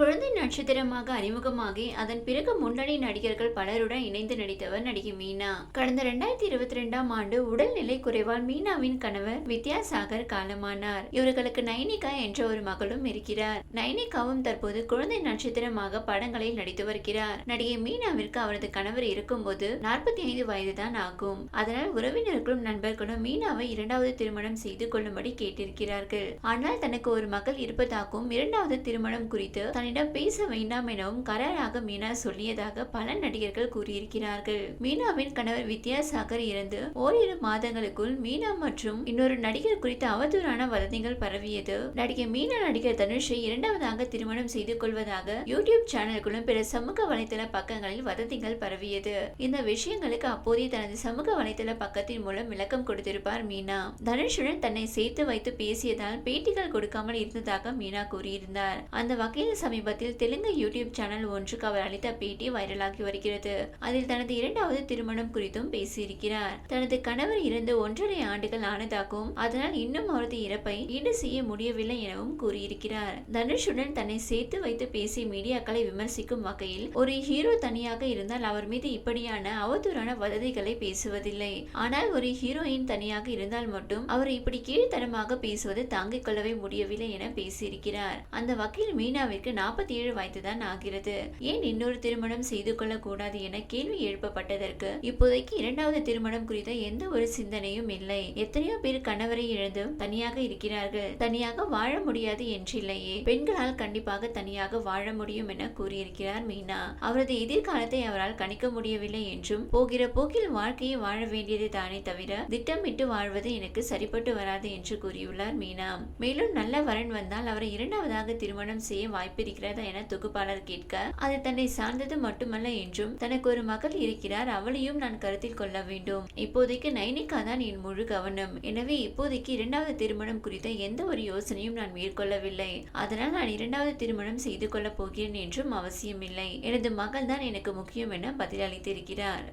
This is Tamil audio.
குழந்தை நட்சத்திரமாக அறிமுகமாகி அதன் பிறகு முன்னணி நடிகர்கள் பலருடன் இணைந்து நடித்தவர் நடிகை மீனா. கடந்த இரண்டாயிரத்தி இருபத்தி ரெண்டாம் ஆண்டு உடல்நிலை குறைவால் மீனாவின் கணவர் வித்யாசாகர் காலமானார். இவர்களுக்கு நைனிகா என்ற ஒரு மகளும் இருக்கிறார். நைனிகாவும் தற்போது குழந்தை நட்சத்திரமாக படங்களில் நடித்து வருகிறார். நடிகை மீனாவிற்கு அவரது கணவர் இருக்கும்போது நாற்பத்தி ஐந்து வயதுதான் ஆகும். அதனால் உறவினர்களும் நண்பர்களும் மீனாவை இரண்டாவது திருமணம் செய்து கொள்ளும்படி கேட்டிருக்கிறார்கள். ஆனால் தனக்கு ஒரு மகள் இருப்பதாகவும் இரண்டாவது திருமணம் குறித்து தன்னிடம் பேச வேண்டாம் எனவும் கராராக மீனா சொல்லியதாக பல நடிகர்கள் கூறியிருக்கிறார்கள். மீனாவின் கணவர் வித்யாசாகர் இறந்து ஓரிரு மாதங்களுக்குள் மீனா மற்றும் இன்னொரு நடிகர் குறித்த அவதூறான வதந்திகள் பரவியது. நடிகை மீனா நடிகர் தனுஷை இரண்டாவதாக திருமணம் செய்து கொள்வதாக யூடியூப் சேனல்களும் பிற சமூக வலைதள பக்கங்களில் வதந்திகள் பரவியது. இந்த விஷயங்களுக்கு அப்போதே தனது சமூக வலைதள பக்கத்தின் மூலம் விளக்கம் கொடுத்திருப்பார் மீனா. தனுஷுடன் தன்னை சேர்த்து வைத்து பேசியதால் பேட்டிகள் கொடுக்காமல் இருந்ததாக மீனா கூறியிருந்தார். அந்த வகையில் சமீபத்தில் தெலுங்கு யூடியூப் சேனல் ஒன்றுக்கு அவர் அளித்த பேட்டி வைரலாகி வருகிறது. அதில் தனது இரண்டாவது திருமணம் குறித்தும் பேசியிருக்கிறார். தனது கணவர் இருந்து ஒன்றரை ஆண்டுகள் ஆனதாகவும் அதனால் இன்னும் அவரது இறப்பை ஈடு செய்ய முடியவில்லை எனவும் கூறியிருக்கிறார். தனுஷுடன் தன்னை சேர்த்து வைத்து பேசி மீடியாக்களை விமர்சிக்கும் வகையில் ஒரு ஹீரோ தனியாக இருந்தால் அவர் மீது இப்படியான அவதூறான வதந்திகளை பேசுவதில்லை. ஆனால் ஒரு ஹீரோயின் தனியாக இருந்தால் மட்டும் அவர் இப்படி கீழ்த்தனமாக பேசுவது தாங்கிக் கொள்ளவே முடியவில்லை என பேசியிருக்கிறார். அந்த வகையில் மீனாவிற்கு நாற்பத்தி ஏழு வயதுதான் ஆகிறது. ஏன் இன்னொரு திருமணம் செய்து கொள்ளக்கூடாது என கேள்வி எழுப்பப்பட்டதற்கு இப்போதைக்கு இரண்டாவது திருமணம் குறித்த எந்த ஒரு சிந்தனையும் இல்லை. எத்தனையோ பேர் கணவரை இழந்து தனியாக இருக்கிறார்கள். தனியாக வாழ முடியாது என்றில்லையே. பெண்களால் கண்டிப்பாக தனியாக வாழ முடியும் என கூறியிருக்கிறார் மீனா. அவரது எதிர்காலத்தை அவரால் கணிக்க முடியவில்லை என்றும் போகிற போக்கில் வாழ்க்கையை வாழ வேண்டியது தானே தவிர திட்டமிட்டு வாழ்வது எனக்கு சரிப்பட்டு வராது என்று கூறியுள்ளார் மீனா. மேலும் நல்ல வரன் வந்தால் அவரை இரண்டாவதாக திருமணம் செய்ய இருக்கிறதா என தொகுப்பாளர் கேட்க அது தன்னை சார்ந்தது மட்டுமல்ல என்றும் தனக்கு ஒரு மகள் இருக்கிறார் அவளையும் நான் கருத்தில் கொள்ள வேண்டும். இப்போதைக்கு நைனிகா தான் என் முழு கவனம். எனவே இப்போதைக்கு இரண்டாவது திருமணம் குறித்த எந்த ஒரு யோசனையும் நான் மேற்கொள்ளவில்லை. அதனால் நான் இரண்டாவது திருமணம் செய்து கொள்ளப் போகிறேன் என்றும் அவசியமில்லை. எனது மகள் தான் எனக்கு முக்கியம் என பதிலளித்திருக்கிறார்.